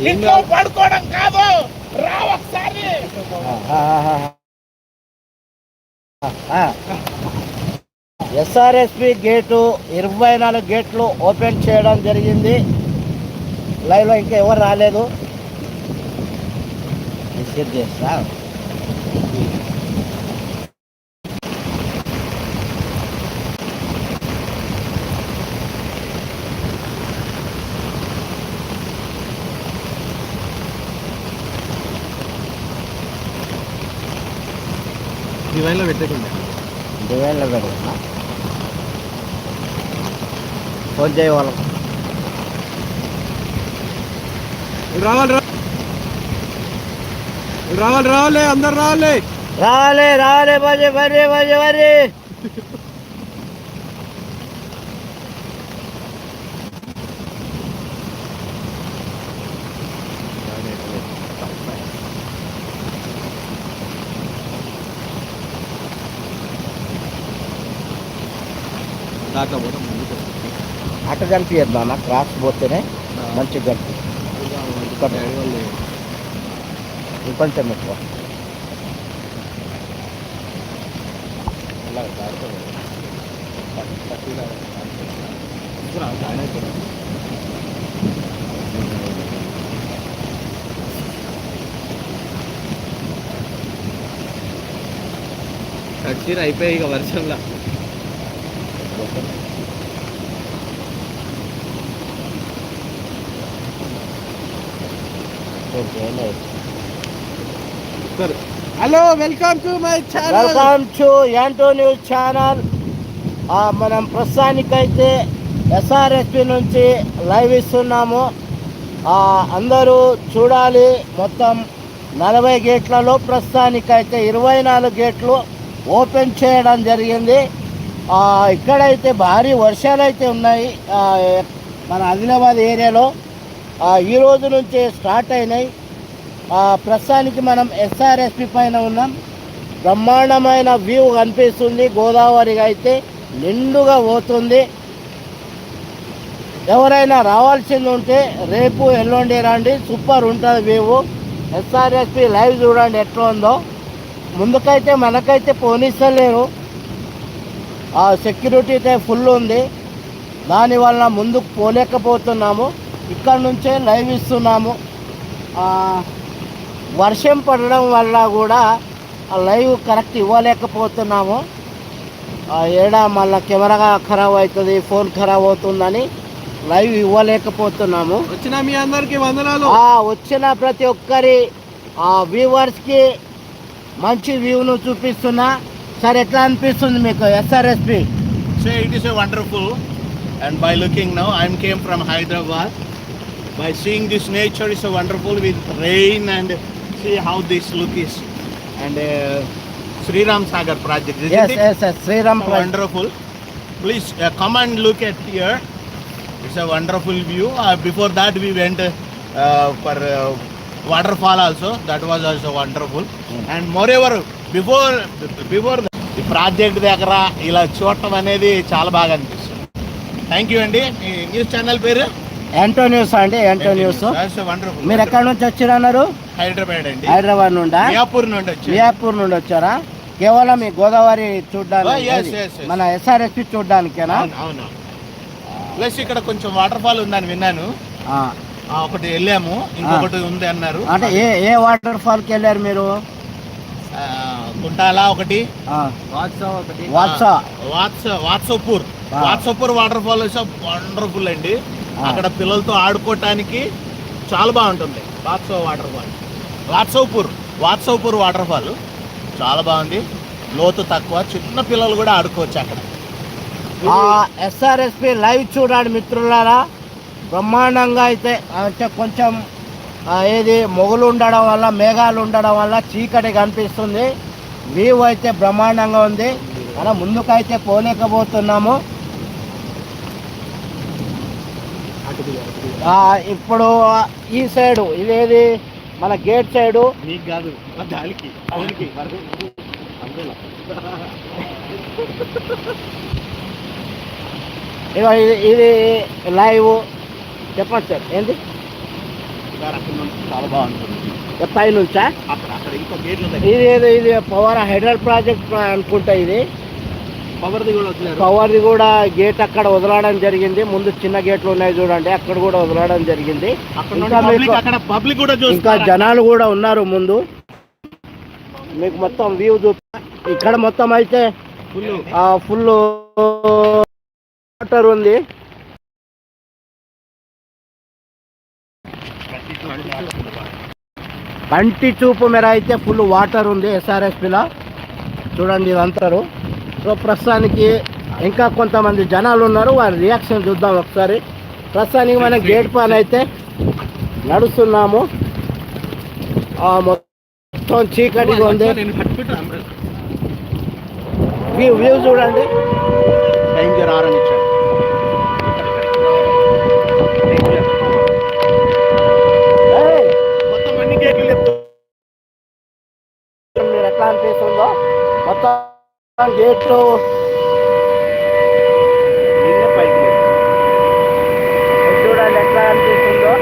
ఇంట్లో పడుకోవడం కాదు. రా ఒకసారి. ఎస్ఆర్ఎస్పి గేటు ఇరవై నాలుగు గేట్లు ఓపెన్ చేయడం జరిగింది. లైవ్లో ఇంకా ఎవరు రాలేదు. చేస్తా డివైన్లో పెట్టకుండా డివైన్లో పెడతా ఫోన్ చేయ వాళ్ళకు. రావాలి రావాలి రావాలి అందరు రావాలి. రాలే రాలే బజే బరే బజే బరే దాకా ముందుకు అటు కనిపించద్దు అన్న. క్రాస్ పోతేనే మంచిగా కనిపి ఇక్కడ ఇంకొంచెం ఎక్కువ. కట్టిన అయిపోయి ఇక వర్షంలో. Hello welcome to my channel. Welcome to Anto news channel. మనం ప్రస్తుతానికైతే ఎస్ఆర్ఎస్పి నుంచి లైవ్ ఇస్తున్నాము. అందరూ చూడాలి. మొత్తం నలభై గేట్లలో ప్రస్తుతానికైతే ఇరవై నాలుగు గేట్లు ఓపెన్ చేయడం జరిగింది. ఇక్కడైతే భారీ వర్షాలు అయితే ఉన్నాయి మన ఆదిలాబాద్ ఏరియాలో. ఈ రోజు నుంచి స్టార్ట్ అయినాయి. ప్రస్తుతానికి మనం ఎస్ఆర్ఎస్పి పైన ఉన్నాం. బ్రహ్మాండమైన వ్యూ కనిపిస్తుంది. గోదావరిగా అయితే నిండుగా పోతుంది. ఎవరైనా రావాల్సింది ఉంటే రేపు ఎల్లుండి రండి. సూపర్ ఉంటుంది వ్యూ. ఎస్ఆర్ఎస్పి లైవ్ చూడండి ఎట్లా ఉందో ముందుకైతే మనకైతే పోనిస్తలేరు ఆ సెక్యూరిటీ అయితే ఫుల్ ఉంది. దానివల్ల ముందుకు పోలేకపోతున్నాము. ఇక్కడ నుంచే లైవ్ ఇస్తున్నాము. వర్షం పడడం వల్ల కూడా ఆ లైవ్ కరెక్ట్ ఇవ్వలేకపోతున్నాము. ఆ ఏడ మళ్ళీ కెమెరా ఖరాబ్ అవుతుంది ఫోన్ ఖరాబ్ అవుతుందని లైవ్ ఇవ్వలేకపోతున్నాము. వచ్చిన మీ అందరికి వందనాలు. వచ్చిన ప్రతి ఒక్కరి ఆ వ్యూవర్స్కి మంచి వ్యూను చూపిస్తున్నా. సార్ ఎట్లా అనిపిస్తుంది మీకు SRSP So it is a wonderful, and by looking now, I came from Hyderabad. By seeing this nature is a wonderful with rain and see how this look is. And uh, Sri Ram Sagar project, isn't yes it? Yes yes Sriram So ప్ర- wonderful. Please uh, come and look at here. It's a wonderful view. Uh, before that, we went uh, for uh, waterfall also. That was also wonderful. And moreover, before before the ఈ project దగ్గర ఇలా చూడటం అనేది చాలా బాగా అనిపిస్తుంది. Thank you అండి. మీ news channel పేరు? యాంటో న్యూస్ అండి యాంటో న్యూస్ వండర్ఫుల్ మీరు ఎక్కడి నుంచి వచ్చారన్నారు? హైదరాబాద్ అండి. హైదరాబాద్ నుండా? మియాపూర్ నుండి వచ్చి మియాపూర్ నుండి వచ్చారా? కేవలం ఈ గోదావరి Oh, చూడడానికి yes. మన ఎస్ఆర్ఎస్పి చూడడానికేనా? అవును ప్లస్ ఇక్కడ కొంచెం వాటర్ ఫాల్ ఉందని విన్నాను. ఒకటి వెళ్ళాము. ఇంకొకటి ఉంది అన్నారు. అంటే ఏ ఏ వాటర్ ఫాల్కి వెళ్ళారు మీరు? కుంటాల ఒకటి వాట్సపూర్. వాట్సపూర్ వాటర్ ఫాల్ వండర్ఫుల్ అండి. అక్కడ పిల్లలతో ఆడుకోవటానికి చాలా బాగుంటుంది. వాట్సో వాటర్ ఫాల్ వాట్సోపూర్ వాట్సోపూర్ వాటర్ ఫాల్ చాలా బాగుంది. లోతు తక్కువ. చిన్న పిల్లలు కూడా ఆడుకోవచ్చు అక్కడ. ఎస్ఆర్ఎస్పి లైవ్ చూడండి మిత్రులారా. బ్రహ్మాండంగా అయితే అంటే కొంచెం ఏది మొగులు ఉండడం వల్ల మేఘాలు ఉండడం వల్ల చీకటి కనిపిస్తుంది. వ్యూ అయితే బ్రహ్మాండంగా ఉంది. మనం ముందుకైతే పోలేకపోతున్నాము. ఇప్పుడు ఈ సైడు ఇదేది? మన గేట్ సైడు. కాదు ఇది లైవ్ చెప్పండి సార్ ఏంటి సార్ అక్కడ నుంచి చాలా బాగుంటుంది. పై నుంచా? అక్కడ అక్కడ ఇంకో గేట్లు ఇది ఏదో? ఇది పవర్ హైడ్రల్ ప్రాజెక్ట్ అనుకుంటా ఇది. పవర్ది కూడా పవర్ది కూడా గేట్ అక్కడ వదలడం జరిగింది. ముందు చిన్న గేట్లు ఉన్నాయి చూడండి. అక్కడ కూడా వదలడం జరిగింది. అక్కడ ఇంకా పబ్లిక్ కూడా జనాలు కూడా ఉన్నారు ముందు. మీకు మొత్తం వ్యూ చూపి ఇక్కడ మొత్తం అయితే ఫుల్ ఫుల్ వాటర్ ఉంది. కంటి చూపు మేర అయితే ఫుల్ వాటర్ ఉంది ఎస్ఆర్ఎస్పిలో చూడండి ఇదంతారు. సో ప్రస్తుతానికి ఇంకా కొంతమంది జనాలు ఉన్నారు వారి రియాక్షన్ చూద్దాం ఒకసారి. ప్రస్తుతానికి మన గేట్ పైన అయితే నడుస్తున్నాము. ఆ మొత్తం చీకటిగా ఉంది. వ్యూ చూడండి. డేంజర్ ఆర్ మొత్తం గేట్లు నిన్నే పైకి లేపు. చూడండి ఎట్లా అనిపిస్తుందో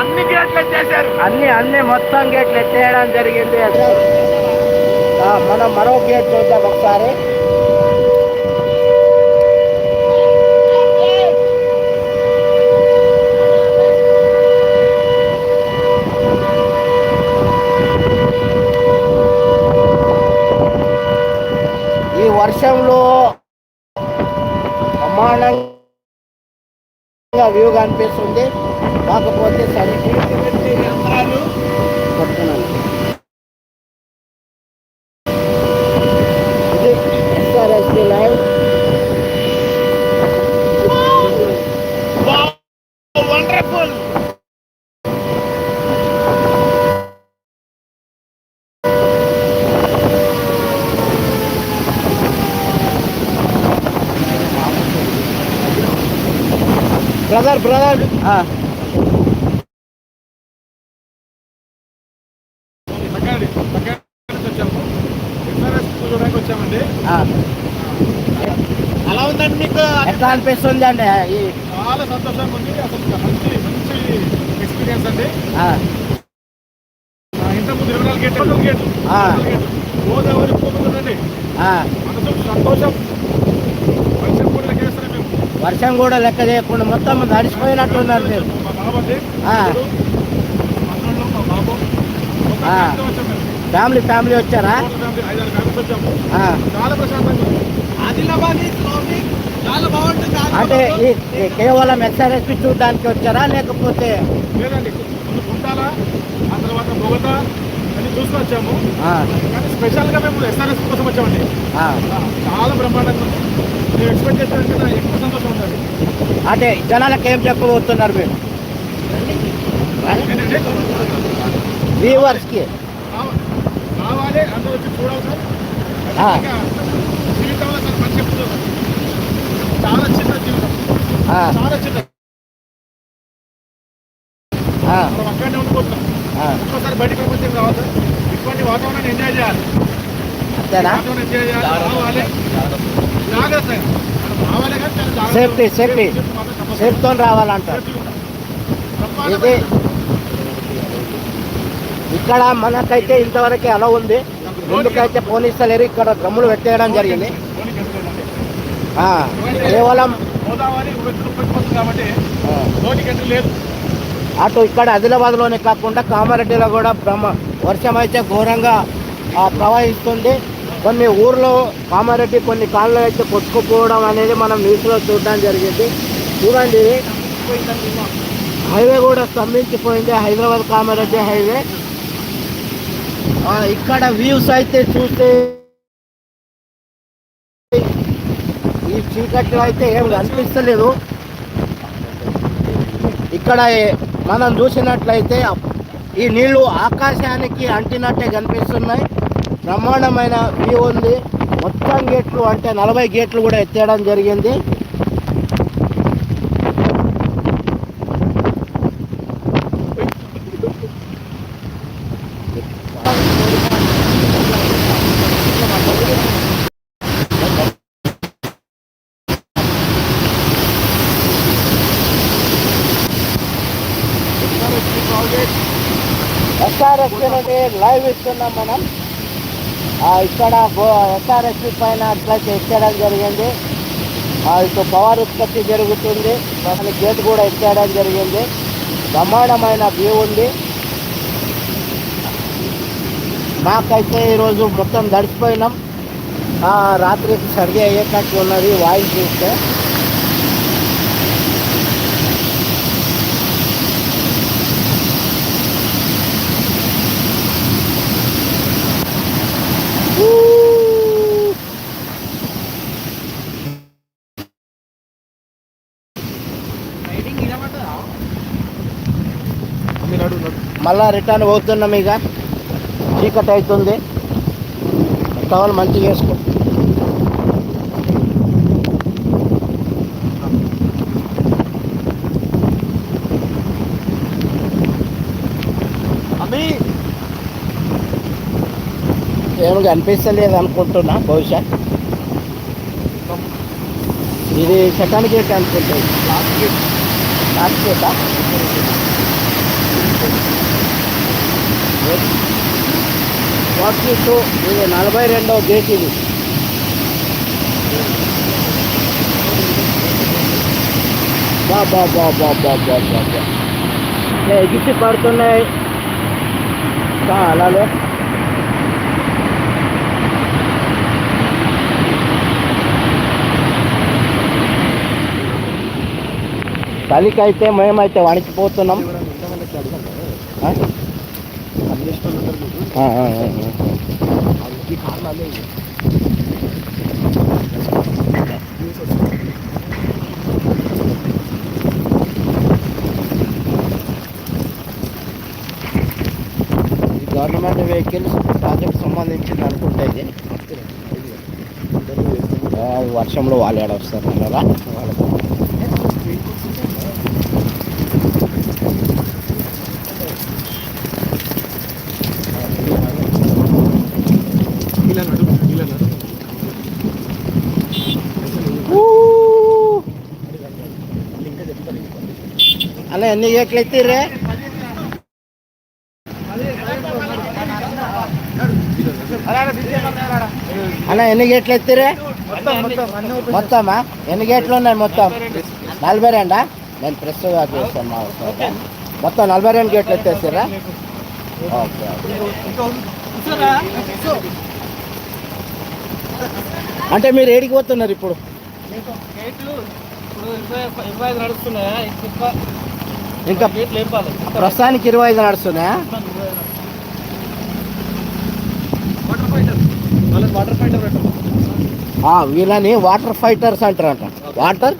అన్ని గేట్లు వచ్చేసారు అన్ని అన్ని మొత్తం గేట్లు ఎత్తేయడం జరిగింది. ఆ, మనం మరో గేట్ చూద్దాం ఒకసారి. ఈ వర్షంలో ప్రమాణంగా వ్యూ కనిపిస్తుంది. కాకపోతే చలికి యంత్రాలు పడుతున్నాను ఇది SRSP live wonderful brother brother. వచ్చామండి. అలా ఉందండి మీకు? ఎట్లా అనిపిస్తుంది అండి? ఈ చాలా సంతోషంగా ఉంది. అసలు మంచి మంచి ఎక్స్పీరియన్స్ అండి. ఇంతకుముందు ఇరవై నాలుగు గేట్లు గేట్లు గేట్లు. గోదావరి పోతుందండి? ఆ, మనసు సంతోషం వర్షం కూడా లెక్కేస్తారా మేము వర్షం కూడా లెక్క చేయకుండా మొత్తం నడిచిపోయినట్టున్నారు మీరు. ఫ్యామిలీ ఫ్యామిలీ వచ్చారా? అంటే ఈ కేవలం ఎస్ఆర్ఎస్పి చూడడానికి వచ్చారా? లేకపోతే స్పెషల్గా మేము ఎస్ఆర్ఎస్ కోసం వచ్చామండి. చాలా బ్రహ్మాండంగా మేము ఎక్స్పెక్ట్ చేసినట్టు నాకు ఎక్కువ సంతోషం ఉంటుంది అంటే జనాలకు ఏం చెప్పబోతున్నారు మీరు? వ్యూవర్స్కి చాలా చిన్న జీవితం ఆ, చాలా చిన్న ఆ, మనం అక్కడనే ఉండిపోతున్నాం ఆ, ఒక్కసారి బయటికి ప్రపంచం రావాలి సార్ ఇటువంటి వాతావరణాన్ని ఎంజాయ్ చేయాలి. అంతేనా? వాతావరణం ఎంజాయ్ చేయాలి. రావాలి జాగ్రత్త. సేఫ్టీ సేఫ్టీ సేఫ్తో రావాలంటారు. ఇది ఇక్కడ మనకైతే ఇంతవరకే అలా ఉంది. ముందుకైతే పోలీసులు ఇక్కడ గమ్ములు పెట్టేయడం జరిగింది. కేవలం అటు ఇక్కడ ఆదిలాబాద్లోనే కాకుండా కామారెడ్డిలో కూడా బ్రహ్మ వర్షం అయితే ఘోరంగా ప్రవహిస్తుంది. కొన్ని ఊర్లో కామారెడ్డి కొన్ని కాళ్ళు అయితే కొట్టుకుపోవడం అనేది మనం న్యూస్లో చూడడం జరిగింది. చూడండి. హైవే కూడా స్తంభించిపోయింది. హైదరాబాద్ కామారెడ్డి హైవే. ఇక్కడ వ్యూస్ అయితే చూస్తే ఈ చీకట్లో అయితే ఏం కనిపిస్తలేదు. ఇక్కడ మనం చూసినట్లయితే ఈ నీళ్ళు ఆకాశానికి అంటినట్టే కనిపిస్తున్నాయి. బ్రహ్మాండమైన వ్యూ ఉంది. మొత్తం గేట్లు అంటే నలభై గేట్లు కూడా ఎత్తేయడం జరిగింది. ఎస్ఆర్ఎస్ నుండి లైవ్ ఇస్తున్నాం మనం. ఇక్కడ ఎస్ఆర్ఎస్ పైన అట్లయితే ఎత్తేయడం జరిగింది. ఆ, ఇటు పవర్ ఉత్పత్తి జరుగుతుంది. దాని గేట్ కూడా ఎత్తేయడం జరిగింది. బ్రహ్మాండమైన వ్యూ ఉంది. మాకైతే ఈరోజు మొత్తం దడిచిపోయినాం రాత్రి రాత్రికి సర్ది అయ్యేటట్టు ఉన్నది వాయిస్ చూస్తే. మళ్ళా రిటర్న్ పోతున్నాం ఇక. చీకటి అవుతుంది. టవల్ మంచిగా అమ్మి ఏమి కనిపిస్తలేదు అనుకుంటున్నా బహుశా. ఇది సెకండ్ గేట్ అనుకుంటుంది లాస్ట్ గేటా. ఫార్టీ టూ ఇది నలభై రెండవ గేట్ ఇది బా బా బా బా బా బా బా. బా ఎగిసి పడుతున్నాయి. అలాగే చలికి అయితే మేమైతే వణికిపోతున్నాం. గవర్నమెంట్ వెహికల్స్ ప్రాజెక్ట్ సంబంధించింది అనుకుంటే ఇది. వర్షంలో వాళ్ళు ఏడ వస్తారు కదా ఇలా నడు ఇలా నడు అన్న ఎన్ని గేట్లు ఎత్తిర్రే అన్న ఎన్ని గేట్లు ఎత్తిరే మొత్తం మొత్తమా ఎన్ని గేట్లు ఉన్నాయి మొత్తం నలభై రెండా నేను ఫ్రెష్గా చేస్తాను మా మొత్తం నలభై రెండు గేట్లు ఎత్తేస్తారా ఓకే అంటే మీరు ఏడికి పోతున్నారు ఇప్పుడు ఇంకా ప్రస్తుతానికి ఇరవై ఐదు నడుస్తున్నాయా? వీళ్ళని వాటర్ ఫైటర్స్ అంటారంట. వాటర్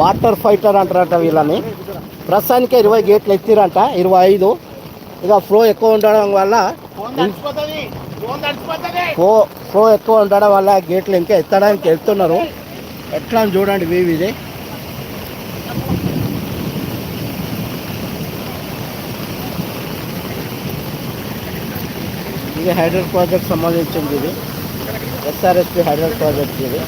వాటర్ ఫైటర్ అంటారంట వీళ్ళని. ప్రస్తుతానికి ఇరవై గేట్లు ఎత్తిరంట ఇరవై ఐదు. ఇక ఫ్లో ఎక్కువ ఉండడం వల్ల ఫ్లో ఫ్లో ఎక్కువ ఉండడం వల్ల గేట్లు ఇంకా ఎత్తడానికి వెళ్తున్నారు. ఎట్లా చూడండి వీవ్ ఇది. ఇది హైడ్రల్ ప్రాజెక్ట్ సంబంధించింది ఇది. ఎస్ఆర్ఎస్పి హైడ్రల్ ప్రాజెక్ట్ ఇది.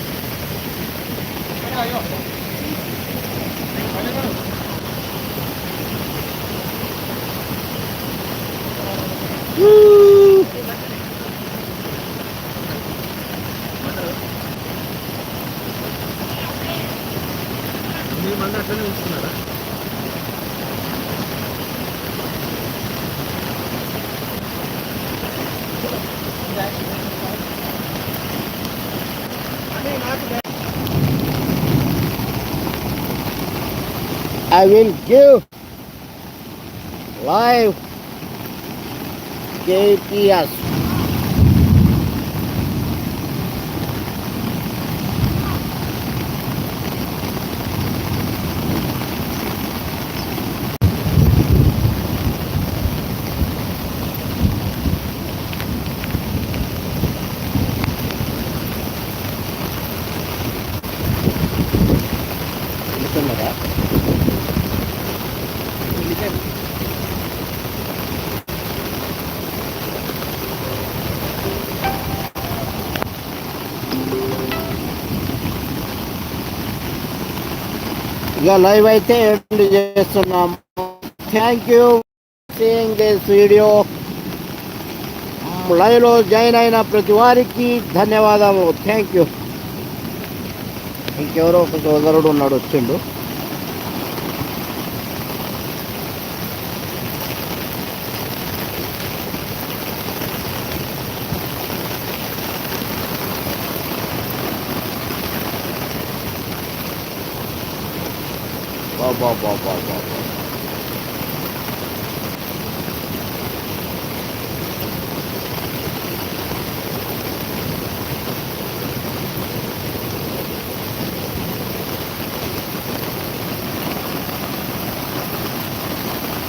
I will give life gave us. ఇక లైవ్ అయితే ఎండ్ చేస్తున్నాము. Thank you seeing this video లైవ్లో జాయిన్ అయిన ప్రతి వారికి ధన్యవాదాలు థ్యాంక్ యూ ఇంకెవరో ఒక సోదరుడు ఉన్నాడు వచ్చిండు. با با با با با